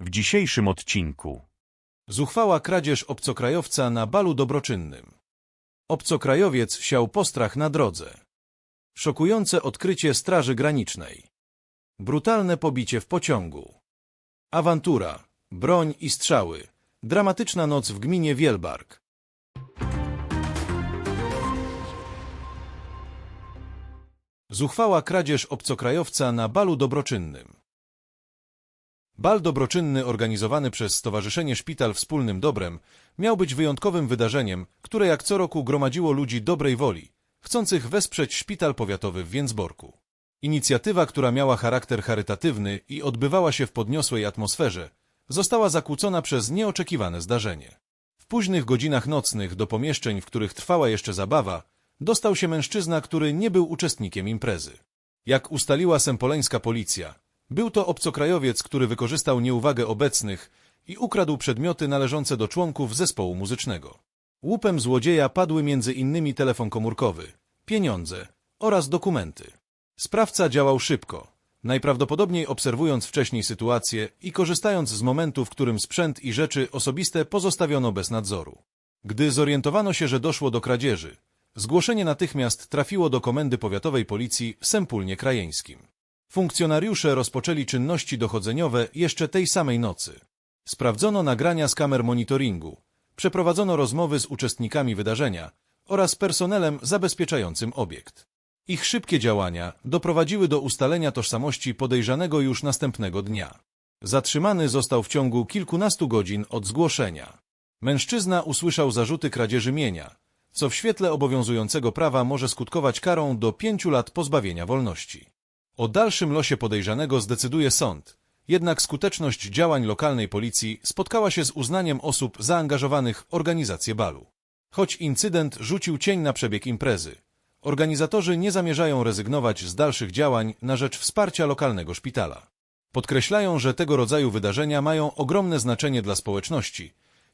W dzisiejszym odcinku Zuchwała kradzież obcokrajowca na balu dobroczynnym. Obcokrajowiec siał postrach na drodze. Szokujące odkrycie Straży Granicznej. Brutalne pobicie w pociągu. Awantura, broń i strzały. Dramatyczna noc w gminie Wielbark. Zuchwała kradzież obcokrajowca na balu dobroczynnym. Bal dobroczynny organizowany przez Stowarzyszenie Szpital Wspólnym Dobrem miał być wyjątkowym wydarzeniem, które jak co roku gromadziło ludzi dobrej woli, chcących wesprzeć szpital powiatowy w Więcborku. Inicjatywa, która miała charakter charytatywny i odbywała się w podniosłej atmosferze, została zakłócona przez nieoczekiwane zdarzenie. W późnych godzinach nocnych do pomieszczeń, w których trwała jeszcze zabawa, dostał się mężczyzna, który nie był uczestnikiem imprezy. Jak ustaliła sempoleńska policja, był to obcokrajowiec, który wykorzystał nieuwagę obecnych i ukradł przedmioty należące do członków zespołu muzycznego. Łupem złodzieja padły między innymi telefon komórkowy, pieniądze oraz dokumenty. Sprawca działał szybko, najprawdopodobniej obserwując wcześniej sytuację i korzystając z momentu, w którym sprzęt i rzeczy osobiste pozostawiono bez nadzoru. Gdy zorientowano się, że doszło do kradzieży, zgłoszenie natychmiast trafiło do Komendy Powiatowej Policji w Sempulnie Krajeńskim. Funkcjonariusze rozpoczęli czynności dochodzeniowe jeszcze tej samej nocy. Sprawdzono nagrania z kamer monitoringu, przeprowadzono rozmowy z uczestnikami wydarzenia oraz personelem zabezpieczającym obiekt. Ich szybkie działania doprowadziły do ustalenia tożsamości podejrzanego już następnego dnia. Zatrzymany został w ciągu kilkunastu godzin od zgłoszenia. Mężczyzna usłyszał zarzuty kradzieży mienia, co w świetle obowiązującego prawa może skutkować karą do pięciu lat pozbawienia wolności. O dalszym losie podejrzanego zdecyduje sąd, jednak skuteczność działań lokalnej policji spotkała się z uznaniem osób zaangażowanych w organizację balu. Choć incydent rzucił cień na przebieg imprezy, organizatorzy nie zamierzają rezygnować z dalszych działań na rzecz wsparcia lokalnego szpitala. Podkreślają, że tego rodzaju wydarzenia mają ogromne znaczenie dla społeczności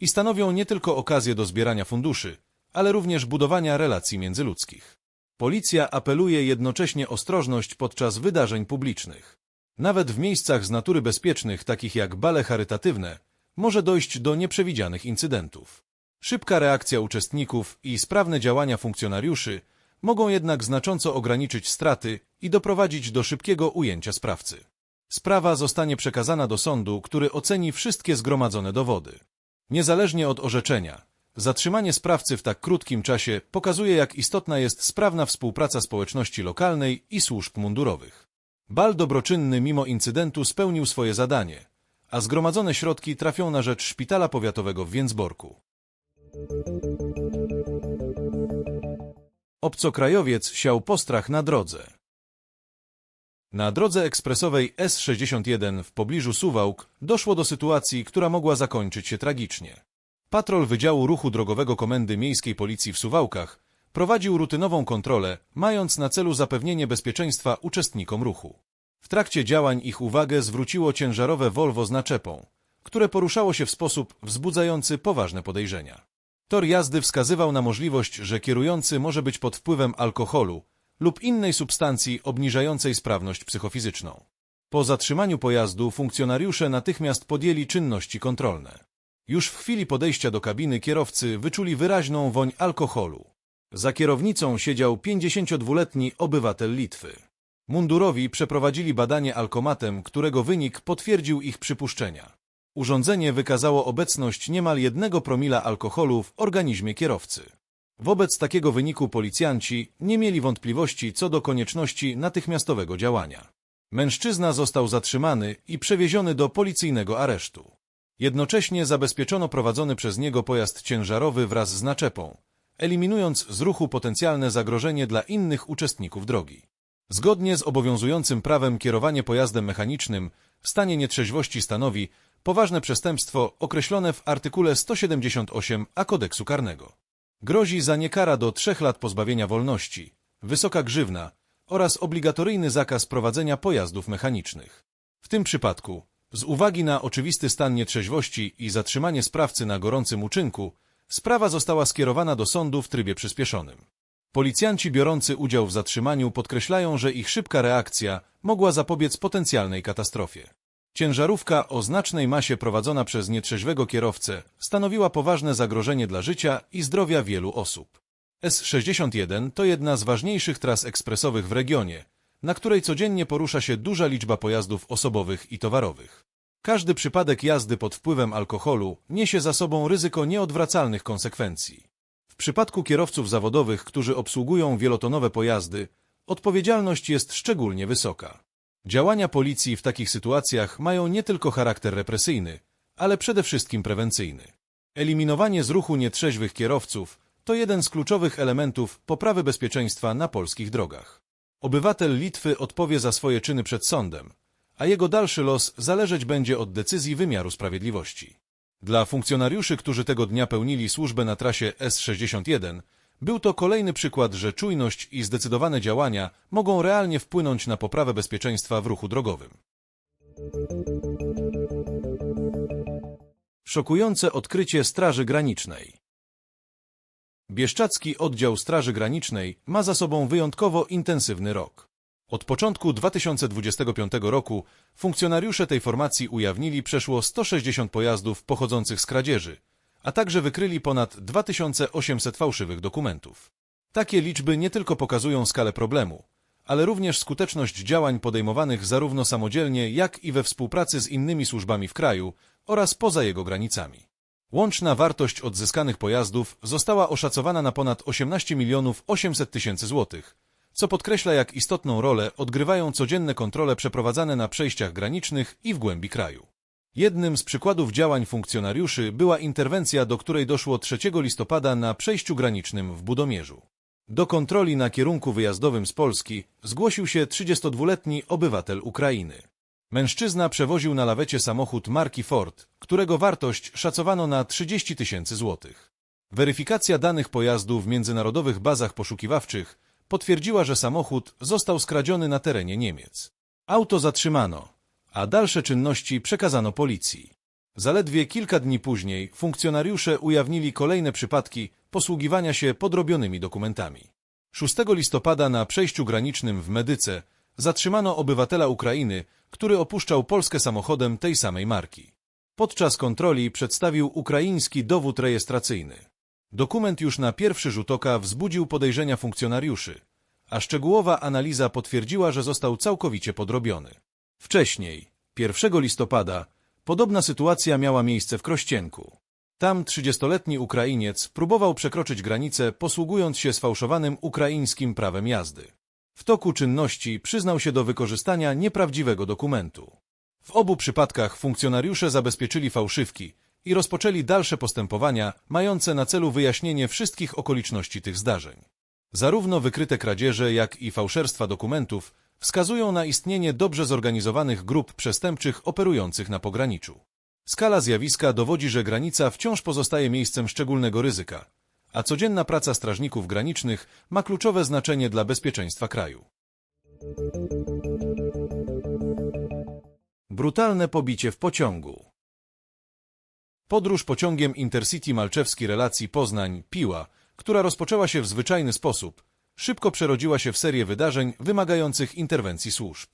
i stanowią nie tylko okazję do zbierania funduszy, ale również budowania relacji międzyludzkich. Policja apeluje jednocześnie ostrożność podczas wydarzeń publicznych. Nawet w miejscach z natury bezpiecznych, takich jak bale charytatywne, może dojść do nieprzewidzianych incydentów. Szybka reakcja uczestników i sprawne działania funkcjonariuszy mogą jednak znacząco ograniczyć straty i doprowadzić do szybkiego ujęcia sprawcy. Sprawa zostanie przekazana do sądu, który oceni wszystkie zgromadzone dowody. Niezależnie od orzeczenia, Zatrzymanie sprawcy w tak krótkim czasie pokazuje, jak istotna jest sprawna współpraca społeczności lokalnej i służb mundurowych. Bal dobroczynny mimo incydentu spełnił swoje zadanie, a zgromadzone środki trafią na rzecz Szpitala Powiatowego w Więcborku. Obcokrajowiec siał postrach na drodze. Na drodze ekspresowej S61 w pobliżu Suwałk doszło do sytuacji, która mogła zakończyć się tragicznie. Patrol Wydziału Ruchu Drogowego Komendy Miejskiej Policji w Suwałkach prowadził rutynową kontrolę, mając na celu zapewnienie bezpieczeństwa uczestnikom ruchu. W trakcie działań ich uwagę zwróciło ciężarowe Volvo z naczepą, które poruszało się w sposób wzbudzający poważne podejrzenia. Tor jazdy wskazywał na możliwość, że kierujący może być pod wpływem alkoholu lub innej substancji obniżającej sprawność psychofizyczną. Po zatrzymaniu pojazdu funkcjonariusze natychmiast podjęli czynności kontrolne. Już w chwili podejścia do kabiny kierowcy wyczuli wyraźną woń alkoholu. Za kierownicą siedział 52-letni obywatel Litwy. Mundurowi przeprowadzili badanie alkomatem, którego wynik potwierdził ich przypuszczenia. Urządzenie wykazało obecność niemal jednego promila alkoholu w organizmie kierowcy. Wobec takiego wyniku policjanci nie mieli wątpliwości co do konieczności natychmiastowego działania. Mężczyzna został zatrzymany i przewieziony do policyjnego aresztu. Jednocześnie zabezpieczono prowadzony przez niego pojazd ciężarowy wraz z naczepą, eliminując z ruchu potencjalne zagrożenie dla innych uczestników drogi. Zgodnie z obowiązującym prawem kierowanie pojazdem mechanicznym w stanie nietrzeźwości stanowi poważne przestępstwo określone w artykule 178 A kodeksu karnego. Grozi za nie kara do trzech lat pozbawienia wolności, wysoka grzywna oraz obligatoryjny zakaz prowadzenia pojazdów mechanicznych. W tym przypadku z uwagi na oczywisty stan nietrzeźwości i zatrzymanie sprawcy na gorącym uczynku, sprawa została skierowana do sądu w trybie przyspieszonym. Policjanci biorący udział w zatrzymaniu podkreślają, że ich szybka reakcja mogła zapobiec potencjalnej katastrofie. Ciężarówka o znacznej masie prowadzona przez nietrzeźwego kierowcę stanowiła poważne zagrożenie dla życia i zdrowia wielu osób. S61 to jedna z ważniejszych tras ekspresowych w regionie, na której codziennie porusza się duża liczba pojazdów osobowych i towarowych. Każdy przypadek jazdy pod wpływem alkoholu niesie za sobą ryzyko nieodwracalnych konsekwencji. W przypadku kierowców zawodowych, którzy obsługują wielotonowe pojazdy, odpowiedzialność jest szczególnie wysoka. Działania policji w takich sytuacjach mają nie tylko charakter represyjny, ale przede wszystkim prewencyjny. Eliminowanie z ruchu nietrzeźwych kierowców to jeden z kluczowych elementów poprawy bezpieczeństwa na polskich drogach. Obywatel Litwy odpowie za swoje czyny przed sądem, a jego dalszy los zależeć będzie od decyzji wymiaru sprawiedliwości. Dla funkcjonariuszy, którzy tego dnia pełnili służbę na trasie S61, był to kolejny przykład, że czujność i zdecydowane działania mogą realnie wpłynąć na poprawę bezpieczeństwa w ruchu drogowym. Szokujące odkrycie Straży Granicznej Bieszczacki Oddział Straży Granicznej ma za sobą wyjątkowo intensywny rok. Od początku 2025 roku funkcjonariusze tej formacji ujawnili przeszło 160 pojazdów pochodzących z kradzieży, a także wykryli ponad 2800 fałszywych dokumentów. Takie liczby nie tylko pokazują skalę problemu, ale również skuteczność działań podejmowanych zarówno samodzielnie, jak i we współpracy z innymi służbami w kraju oraz poza jego granicami. Łączna wartość odzyskanych pojazdów została oszacowana na ponad 18 milionów 800 tysięcy złotych, co podkreśla jak istotną rolę odgrywają codzienne kontrole przeprowadzane na przejściach granicznych i w głębi kraju. Jednym z przykładów działań funkcjonariuszy była interwencja, do której doszło 3 listopada na przejściu granicznym w Budomierzu. Do kontroli na kierunku wyjazdowym z Polski zgłosił się 32-letni obywatel Ukrainy. Mężczyzna przewoził na lawecie samochód marki Ford, którego wartość szacowano na 30 tysięcy złotych. Weryfikacja danych pojazdu w międzynarodowych bazach poszukiwawczych potwierdziła, że samochód został skradziony na terenie Niemiec. Auto zatrzymano, a dalsze czynności przekazano policji. Zaledwie kilka dni później funkcjonariusze ujawnili kolejne przypadki posługiwania się podrobionymi dokumentami. 6 listopada na przejściu granicznym w Medyce zatrzymano obywatela Ukrainy, który opuszczał Polskę samochodem tej samej marki. Podczas kontroli przedstawił ukraiński dowód rejestracyjny. Dokument już na pierwszy rzut oka wzbudził podejrzenia funkcjonariuszy, a szczegółowa analiza potwierdziła, że został całkowicie podrobiony. Wcześniej, 1 listopada, podobna sytuacja miała miejsce w Krościenku. Tam 30-letni Ukrainiec próbował przekroczyć granicę, posługując się sfałszowanym ukraińskim prawem jazdy. W toku czynności przyznał się do wykorzystania nieprawdziwego dokumentu. W obu przypadkach funkcjonariusze zabezpieczyli fałszywki i rozpoczęli dalsze postępowania mające na celu wyjaśnienie wszystkich okoliczności tych zdarzeń. Zarówno wykryte kradzieże, jak i fałszerstwa dokumentów wskazują na istnienie dobrze zorganizowanych grup przestępczych operujących na pograniczu. Skala zjawiska dowodzi, że granica wciąż pozostaje miejscem szczególnego ryzyka, a codzienna praca strażników granicznych ma kluczowe znaczenie dla bezpieczeństwa kraju. Brutalne pobicie w pociągu Podróż pociągiem Intercity Malczewski relacji Poznań-Piła, która rozpoczęła się w zwyczajny sposób, szybko przerodziła się w serię wydarzeń wymagających interwencji służb.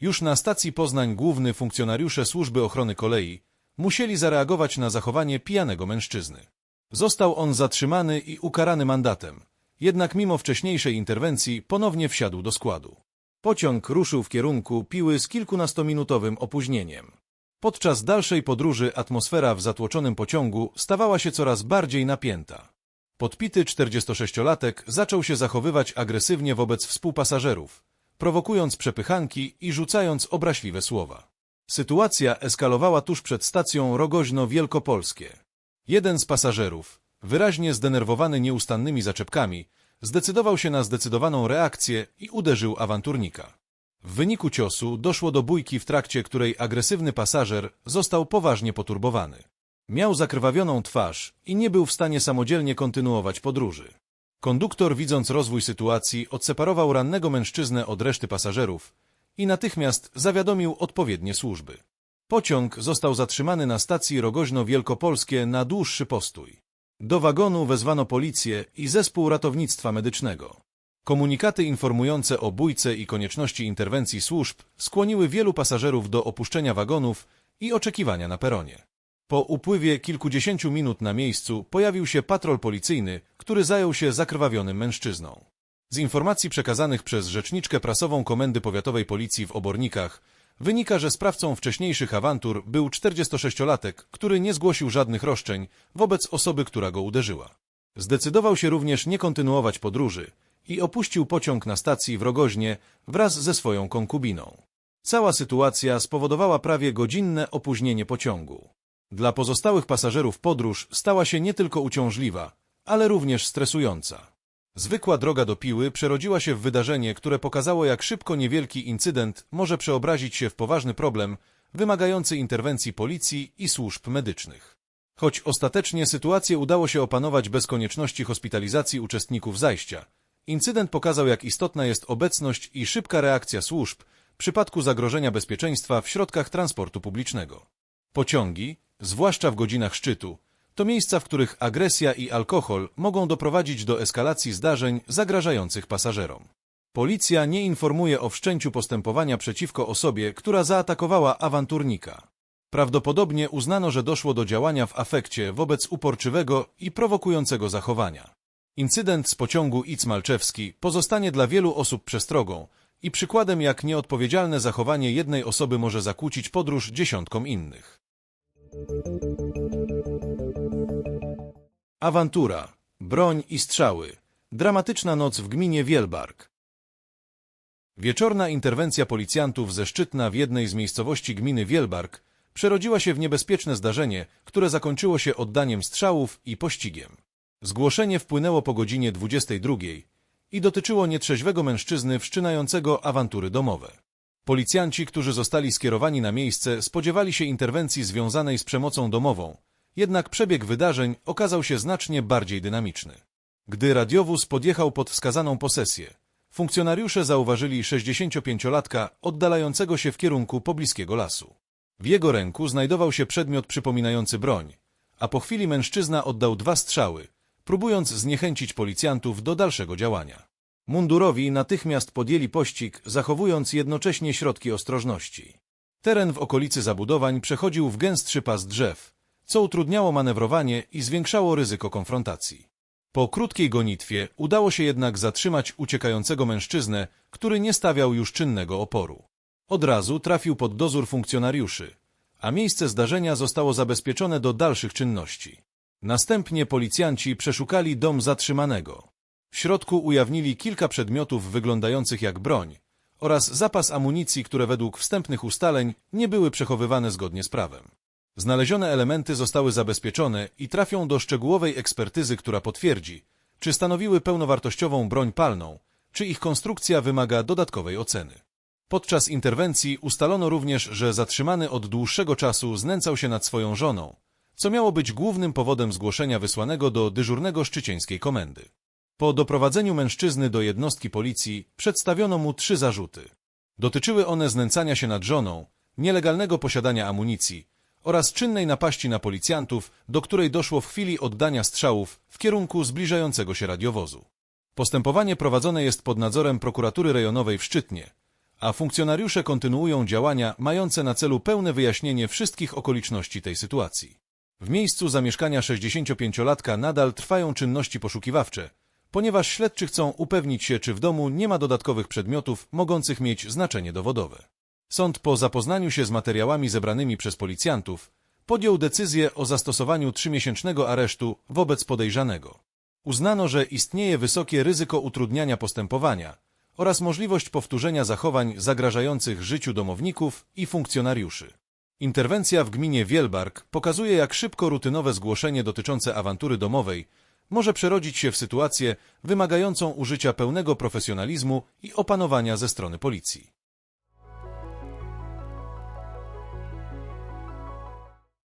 Już na stacji Poznań główny funkcjonariusze Służby Ochrony Kolei musieli zareagować na zachowanie pijanego mężczyzny. Został on zatrzymany i ukarany mandatem, jednak mimo wcześniejszej interwencji ponownie wsiadł do składu. Pociąg ruszył w kierunku Piły z kilkunastominutowym opóźnieniem. Podczas dalszej podróży atmosfera w zatłoczonym pociągu stawała się coraz bardziej napięta. Podpity 46-latek zaczął się zachowywać agresywnie wobec współpasażerów, prowokując przepychanki i rzucając obraźliwe słowa. Sytuacja eskalowała tuż przed stacją Rogoźno-Wielkopolskie. Jeden z pasażerów, wyraźnie zdenerwowany nieustannymi zaczepkami, zdecydował się na zdecydowaną reakcję i uderzył awanturnika. W wyniku ciosu doszło do bójki, w trakcie której agresywny pasażer został poważnie poturbowany. Miał zakrwawioną twarz i nie był w stanie samodzielnie kontynuować podróży. Konduktor, widząc rozwój sytuacji, odseparował rannego mężczyznę od reszty pasażerów i natychmiast zawiadomił odpowiednie służby. Pociąg został zatrzymany na stacji Rogoźno-Wielkopolskie na dłuższy postój. Do wagonu wezwano policję i zespół ratownictwa medycznego. Komunikaty informujące o bójce i konieczności interwencji służb skłoniły wielu pasażerów do opuszczenia wagonów i oczekiwania na peronie. Po upływie kilkudziesięciu minut na miejscu pojawił się patrol policyjny, który zajął się zakrwawionym mężczyzną. Z informacji przekazanych przez rzeczniczkę prasową Komendy Powiatowej Policji w Obornikach wynika, że sprawcą wcześniejszych awantur był 46-latek, który nie zgłosił żadnych roszczeń wobec osoby, która go uderzyła. Zdecydował się również nie kontynuować podróży i opuścił pociąg na stacji w Rogoźnie wraz ze swoją konkubiną. Cała sytuacja spowodowała prawie godzinne opóźnienie pociągu. Dla pozostałych pasażerów podróż stała się nie tylko uciążliwa, ale również stresująca. Zwykła droga do Piły przerodziła się w wydarzenie, które pokazało, jak szybko niewielki incydent może przeobrazić się w poważny problem wymagający interwencji policji i służb medycznych. Choć ostatecznie sytuację udało się opanować bez konieczności hospitalizacji uczestników zajścia, incydent pokazał, jak istotna jest obecność i szybka reakcja służb w przypadku zagrożenia bezpieczeństwa w środkach transportu publicznego. Pociągi, zwłaszcza w godzinach szczytu, to miejsca, w których agresja i alkohol mogą doprowadzić do eskalacji zdarzeń zagrażających pasażerom. Policja nie informuje o wszczęciu postępowania przeciwko osobie, która zaatakowała awanturnika. Prawdopodobnie uznano, że doszło do działania w afekcie wobec uporczywego i prowokującego zachowania. Incydent z pociągu Icmalczewski pozostanie dla wielu osób przestrogą i przykładem, jak nieodpowiedzialne zachowanie jednej osoby może zakłócić podróż dziesiątkom innych. Awantura, broń i strzały. Dramatyczna noc w gminie Wielbark. Wieczorna interwencja policjantów ze Szczytna w jednej z miejscowości gminy Wielbark przerodziła się w niebezpieczne zdarzenie, które zakończyło się oddaniem strzałów i pościgiem. Zgłoszenie wpłynęło po godzinie 22 i dotyczyło nietrzeźwego mężczyzny wszczynającego awantury domowe. Policjanci, którzy zostali skierowani na miejsce, spodziewali się interwencji związanej z przemocą domową, jednak przebieg wydarzeń okazał się znacznie bardziej dynamiczny. Gdy radiowóz podjechał pod wskazaną posesję, funkcjonariusze zauważyli 65-latka oddalającego się w kierunku pobliskiego lasu. W jego ręku znajdował się przedmiot przypominający broń, a po chwili mężczyzna oddał dwa strzały, próbując zniechęcić policjantów do dalszego działania. Mundurowi natychmiast podjęli pościg, zachowując jednocześnie środki ostrożności. Teren w okolicy zabudowań przechodził w gęstszy pas drzew, co utrudniało manewrowanie i zwiększało ryzyko konfrontacji. Po krótkiej gonitwie udało się jednak zatrzymać uciekającego mężczyznę, który nie stawiał już czynnego oporu. Od razu trafił pod dozór funkcjonariuszy, a miejsce zdarzenia zostało zabezpieczone do dalszych czynności. Następnie policjanci przeszukali dom zatrzymanego. W środku ujawnili kilka przedmiotów wyglądających jak broń oraz zapas amunicji, które według wstępnych ustaleń nie były przechowywane zgodnie z prawem. Znalezione elementy zostały zabezpieczone i trafią do szczegółowej ekspertyzy, która potwierdzi, czy stanowiły pełnowartościową broń palną, czy ich konstrukcja wymaga dodatkowej oceny. Podczas interwencji ustalono również, że zatrzymany od dłuższego czasu znęcał się nad swoją żoną, co miało być głównym powodem zgłoszenia wysłanego do dyżurnego szczycieńskiej komendy. Po doprowadzeniu mężczyzny do jednostki policji przedstawiono mu trzy zarzuty. Dotyczyły one znęcania się nad żoną, nielegalnego posiadania amunicji oraz czynnej napaści na policjantów, do której doszło w chwili oddania strzałów w kierunku zbliżającego się radiowozu. Postępowanie prowadzone jest pod nadzorem prokuratury rejonowej w Szczytnie, a funkcjonariusze kontynuują działania mające na celu pełne wyjaśnienie wszystkich okoliczności tej sytuacji. W miejscu zamieszkania 65-latka nadal trwają czynności poszukiwawcze, ponieważ śledczy chcą upewnić się, czy w domu nie ma dodatkowych przedmiotów mogących mieć znaczenie dowodowe. Sąd po zapoznaniu się z materiałami zebranymi przez policjantów podjął decyzję o zastosowaniu trzymiesięcznego aresztu wobec podejrzanego. Uznano, że istnieje wysokie ryzyko utrudniania postępowania oraz możliwość powtórzenia zachowań zagrażających życiu domowników i funkcjonariuszy. Interwencja w gminie Wielbark pokazuje, jak szybko rutynowe zgłoszenie dotyczące awantury domowej może przerodzić się w sytuację wymagającą użycia pełnego profesjonalizmu i opanowania ze strony policji.